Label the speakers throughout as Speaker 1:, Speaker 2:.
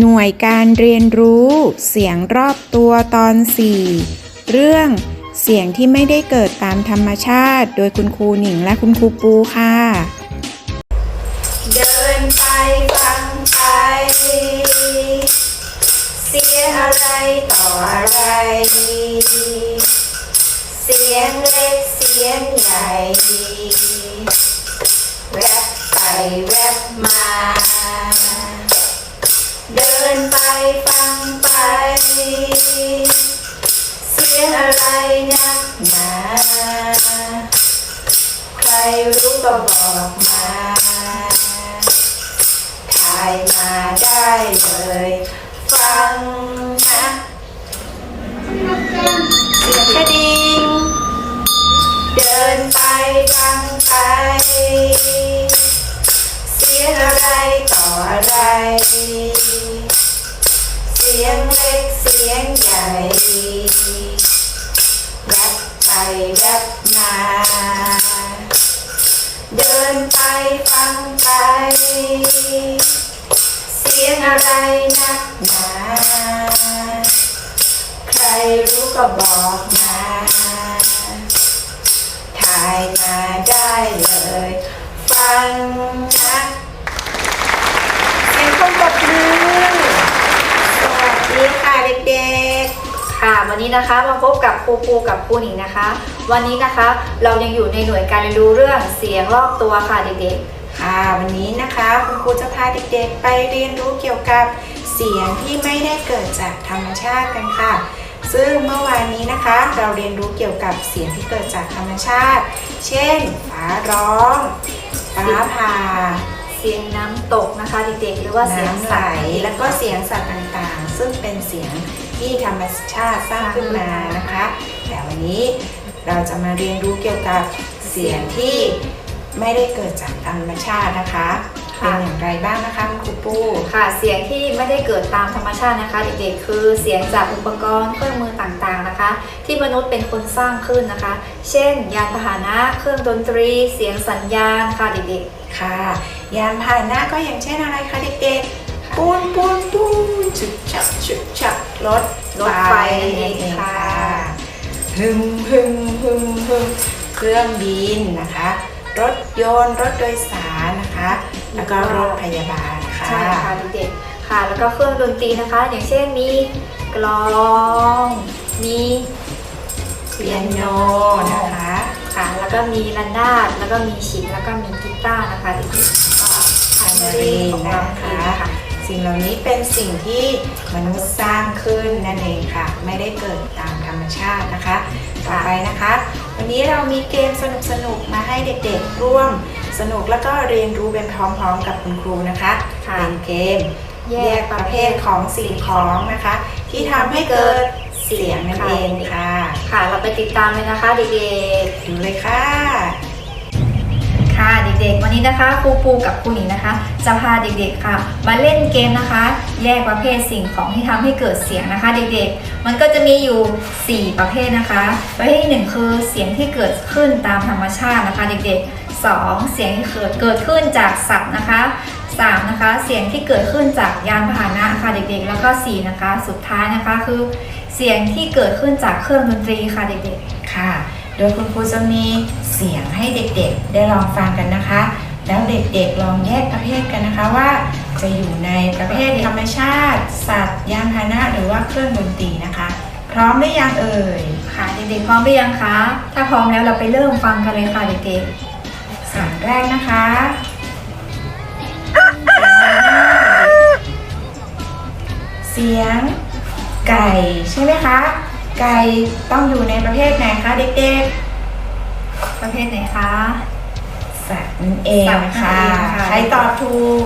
Speaker 1: หน่วยการเรียนรู้เสียงรอบตัวตอน 4 เรื่องเสียงที่ไม่ได้เกิดตามธรรมชาติ โดยคุณครูหนิงและคุณครูปูค่ะ
Speaker 2: เดินไปฟังไป เสียงอะไรต่ออะไร เสียงเล็กเสียงใหญ่ แวบไปแวบมา ฟังไป เสียงอะไรนักหนา ใครรู้ก็บอกมาถ่ายมาได้เลย ฟังนะเสียงกระดิ่งเดินไปฟังไป เสียงอะไรต่ออะไร สียงเล็กเสียงใหญ่แวบไปแวบมา เดินไปฟังไป เสียงอะไรนักหนาใครรู้ก็บอกมาถ่ายมาได้เลย ฟังนะเสียงคนปรบมือ สวัสดีค่ะเด็กๆ
Speaker 3: ค่ะ วันนี้นะคะมาพบกับครูปูกับครูหนิงนะคะ วันนี้นะคะเรายังอยู่ในหน่วยการเรียนรู้เรื่องเสียงรอบตัวค่ะเด็กๆ
Speaker 2: ค่ะ วันนี้นะคะคุณครูจะพาเด็กๆ ไปเรียนรู้เกี่ยวกับเสียงที่ไม่ได้เกิดจากธรรมชาติกันค่ะ ซึ่งเมื่อวานนี้นะคะ เราเรียนรู้เกี่ยวกับเสียงที่เกิดจากธรรมชาติ เช่นฟ้าร้องฟ้าผ่า
Speaker 3: สียงน้ำตกนะคะเด็กๆหรือว่าเสียง
Speaker 2: น้ำไหล
Speaker 3: สัตว์
Speaker 2: แล้วก็เสียงสัตว์ต่างๆ ซึ่งเป็นเสียงที่ธรรมชาติสร้างขึ้นมานะคะ แต่วันนี้เราจะมาเรียนรู้เกี่ยวกับเสียงที่ไม่ได้เกิดจากธรรมชาตินะคะ เป็นอย่างไรบ้างนะคะคุณครูปู
Speaker 3: ค่ะ เสียงที่ไม่ได้เกิดตามธรรมชาตินะคะเด็กๆคือเสียงจากอุปกรณ์เครื่องมือต่างๆนะคะ ที่มนุษย์เป็นคนสร้างขึ้นนะคะ เช่น ยานพาหนะเครื่องดนตรี เสียงสัญญาณค่ะเด็ก
Speaker 2: ค่ะ ยานพาหนะก็อย่างเช่นอะไรคะเด็กๆปูนปูนปูนฉุกฉับฉุกฉับรถ
Speaker 3: ๆรถไฟนั่นเองค่ะ
Speaker 2: ฮึมฮึมฮึมฮึมเครื่องบินนะคะ รถยนต์รถโดยสารนะคะ แล้วก็รถพยาบาลค่ะ
Speaker 3: ใช่ค่ะเด็กๆค่ะ แล้วก็เครื่องดนตรีนะคะ อย่างเช่นมีกลอง มี
Speaker 2: เปียโนนะคะ
Speaker 3: ค่ะ แล้วก็มีระนาดแล้วก็มีฉินแล้วก็มีกีตาร์นะคะเด็กๆก็ทำเองของเราเองค่ะ
Speaker 2: สิ่งเหล่านี้เป็นสิ่งที่มนุษย์สร้างขึ้นนั่นเองค่ะ ไม่ได้เกิดตามธรรมชาตินะคะ ต่อไปนะคะ วันนี้เรามีเกมสนุกๆมาให้เด็กๆร่วม สนุกแล้วก็เรียนรู้เป็นพร้อมๆ กับคุณครูนะคะ
Speaker 3: ค่ะ
Speaker 2: เป็นเกม
Speaker 3: แย
Speaker 2: แย
Speaker 3: ก
Speaker 2: ก
Speaker 3: ป
Speaker 2: ประระ
Speaker 3: เภ
Speaker 2: เภ
Speaker 3: ท
Speaker 2: ทของสิ่งของนะคะ ที่ทำให้เกิดเสียงนั่นเองค่ะ
Speaker 3: ค่ะ เราไปติดตามเลยนะคะเด็ก
Speaker 2: ดูเลยค่ะ
Speaker 3: ๆค่ะเด็กๆ วันนี้นะคะครูปูกับครูหนิงนะคะ จะพาเด็กๆค่ะ มาเล่นเกมนะคะ แยกประเภทสิ่งของที่ทำให้เกิดเสียงนะคะ เด็กๆ มันก็จะมีอยู่ 4 ประเภทนะคะ ประเภทที่หนึ่งคือเสียงที่เกิดขึ้นตามธรรมชาตินะคะ เด็กๆ 2. เสียงที่เกิดเกิดขึ้นจากสัตว์นะคะ 3. นะคะ เสียงที่เกิดขึ้นจากยานพาหนะค่ะเด็กๆ แล้วก็ 4 นะคะ สุดท้ายนะคะคือ เสียงที่เกิดขึ้นจากเครื่องดนตรีค่ะเด็กๆ
Speaker 2: ค่ะ โดยคุณครูจะมีเสียงให้เด็กๆ ได้ลองฟังกันนะคะ แล้วเด็กๆ ลองแยกประเภทกันนะคะว่า จะอยู่ในประเภทธรรมชาติ สัตว์ ยานพาหนะ หรือว่าเครื่องดนตรีนะคะ พร้อมหรือยังเอ่ย
Speaker 3: ค่ะเด็กๆ พร้อมหรือยังคะ ถ้าพร้อมแล้วเราไปเริ่มฟังกันเลยค่ะเด็ก
Speaker 2: เสียงแรกนะคะเสียงไก่ใช่ไหมคะ ไก่ต้องอยู่ในประเภทไหนคะเด็กๆ
Speaker 3: ๆประเภทไหนคะ
Speaker 2: สัตว์นั่นเอง
Speaker 3: สัตว์นั่น
Speaker 2: ค่ะ
Speaker 3: เองค่ะ
Speaker 2: ใครตอบถูก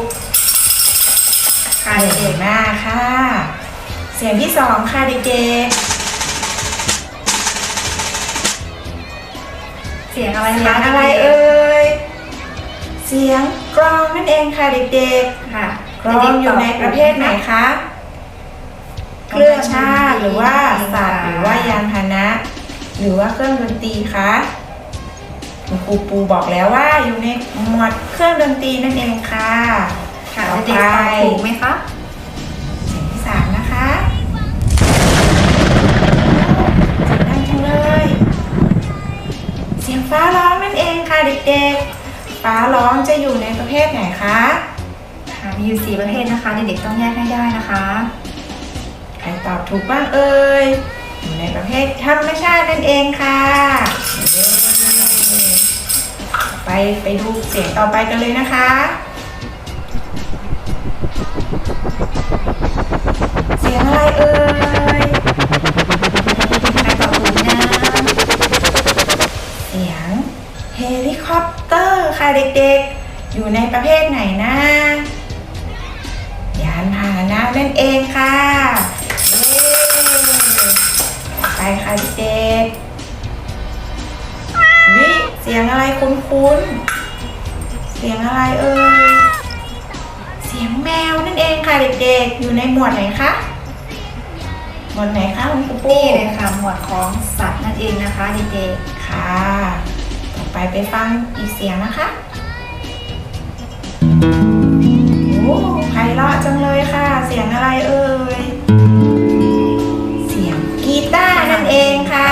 Speaker 3: ค่ะ
Speaker 2: เก่
Speaker 3: เด็
Speaker 2: ง
Speaker 3: ก
Speaker 2: มากค่ะ เสียงที่สองค่ะเด็ก
Speaker 3: ๆเสียงอะไร
Speaker 2: ๆเสีย
Speaker 3: คะ
Speaker 2: งอะไรเอ่ย เสียงกรองนั่นเองค่ะเด็กๆ
Speaker 3: ค่ะ
Speaker 2: กรองอยู่ในประเภทไหนคะเครื่องชาติหรือว่าสัตว์หรือว่ายานพาหนะ หรือว่าเครื่องดนตรีคะคุณครูปูบอกแล้วว่าอยู่ในหมวดเครื่องดนตรีนั่นเองค่ะ
Speaker 3: ค่ะเด็กๆฟังถูกไหมคะ
Speaker 2: เสียงที่สามนะคะดังจังเลย เสียงฟ้าร้องนั่นเองค่ะเด็กๆ ฟ้าร้องจะอยู่ในประเภทไหนคะ
Speaker 3: ค่ะมีอยู่สี่ประเภทนะคะเด็กๆต้องแยกให้ได้นะคะ
Speaker 2: ใครตอบถูกบ้างเอ่ยอยู่ในประเภทธรรมชาตินั่นเองค่ะเย้ไปไปดูเสียงต่อไปกันเลยนะคะเสียงอะไรเอ่ย เด็กๆ อยู่ในประเภทไหนนะ ยานพาหนะนั่นเองค่ะเย้ไปค่ะเด็กๆวิเสียงอะไรคุ้นๆ เสียงอะไรเอ่ย เสียงแมวนั่นเองค่ะเด็กๆ อยู่ในหมวดไหนคะหมวดไหนคะคุณครูปุ้
Speaker 3: นี่
Speaker 2: ย
Speaker 3: เลยค่ะหมวดของสัตว์นั่นเองนะคะเด็ก
Speaker 2: ค่ะต่อ ไปไปฟังอีกเสียงนะคะ โอ้ไพเราะจังเลยค่ะ เสียงอะไรเอ่ย เสียงกีตาร์นั่นเองค่ะ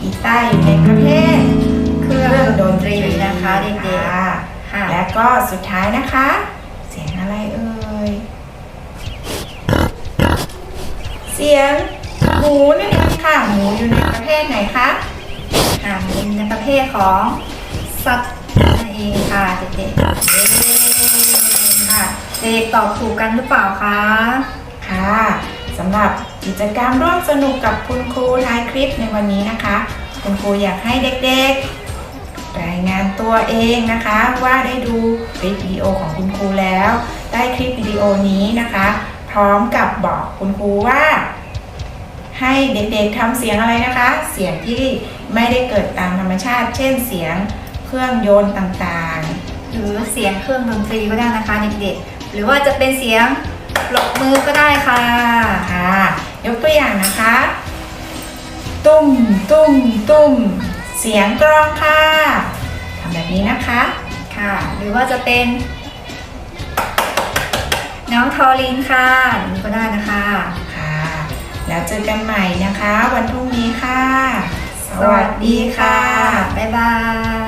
Speaker 2: กีตาร์อยู่ในประเภท
Speaker 3: ๆเครื่องดนตรีนะคะเด็ก
Speaker 2: ค่ะ
Speaker 3: ๆค่ะ
Speaker 2: และก็สุดท้ายนะคะ เสียงอะไรเอ่ย เสียงหมูนั่นเองค่ะ หมูอยู่ในประเภทไหนคะ่ะ
Speaker 3: เป็นในประเภทของสัตว์นั่นเองค่ะเด็กๆค่ะเด็กตอบถูกกันหรือเปล่าคะ
Speaker 2: ค่ะสำหรับกิจกรรมร่วมสนุกกับคุณครูท้ายคลิปในวันนี้นะคะ คุณครูอยากให้เด็กๆ รายงานตัวเองนะคะ ว่าได้ดูคลิปวิดีโอของคุณครูแล้ว ได้คลิปวิดีโอนี้นะคะ พร้อมกับบอกคุณครูว่า ให้เด็กๆทำเสียงอะไรนะคะ เสียงที่ไม่ได้เกิดตามธรรมชาติ เช่นเสียงเครื่องยนต์ต่างๆ
Speaker 3: หรือเสียงเครื่องดนตรีก็ได้นะคะเด็กๆหรือว่าจะเป็นเสียงปรบมือก็ได้ค่ะ
Speaker 2: ค่ะยกตัวอย่างนะคะ ตุ้มตุ้มตุ้มเสียงกรองค่ะทำแบบนี้นะคะ
Speaker 3: ค่ะ หรือว่าจะเป็น น้องทอลินค่ะแบบนี้ก็ได้นะคะ
Speaker 2: ค่ะ แล้วเจอกันใหม่นะคะ วันพรุ่งนี้ค่ะ สวัสดีค่ะ
Speaker 3: บ๊ายบาย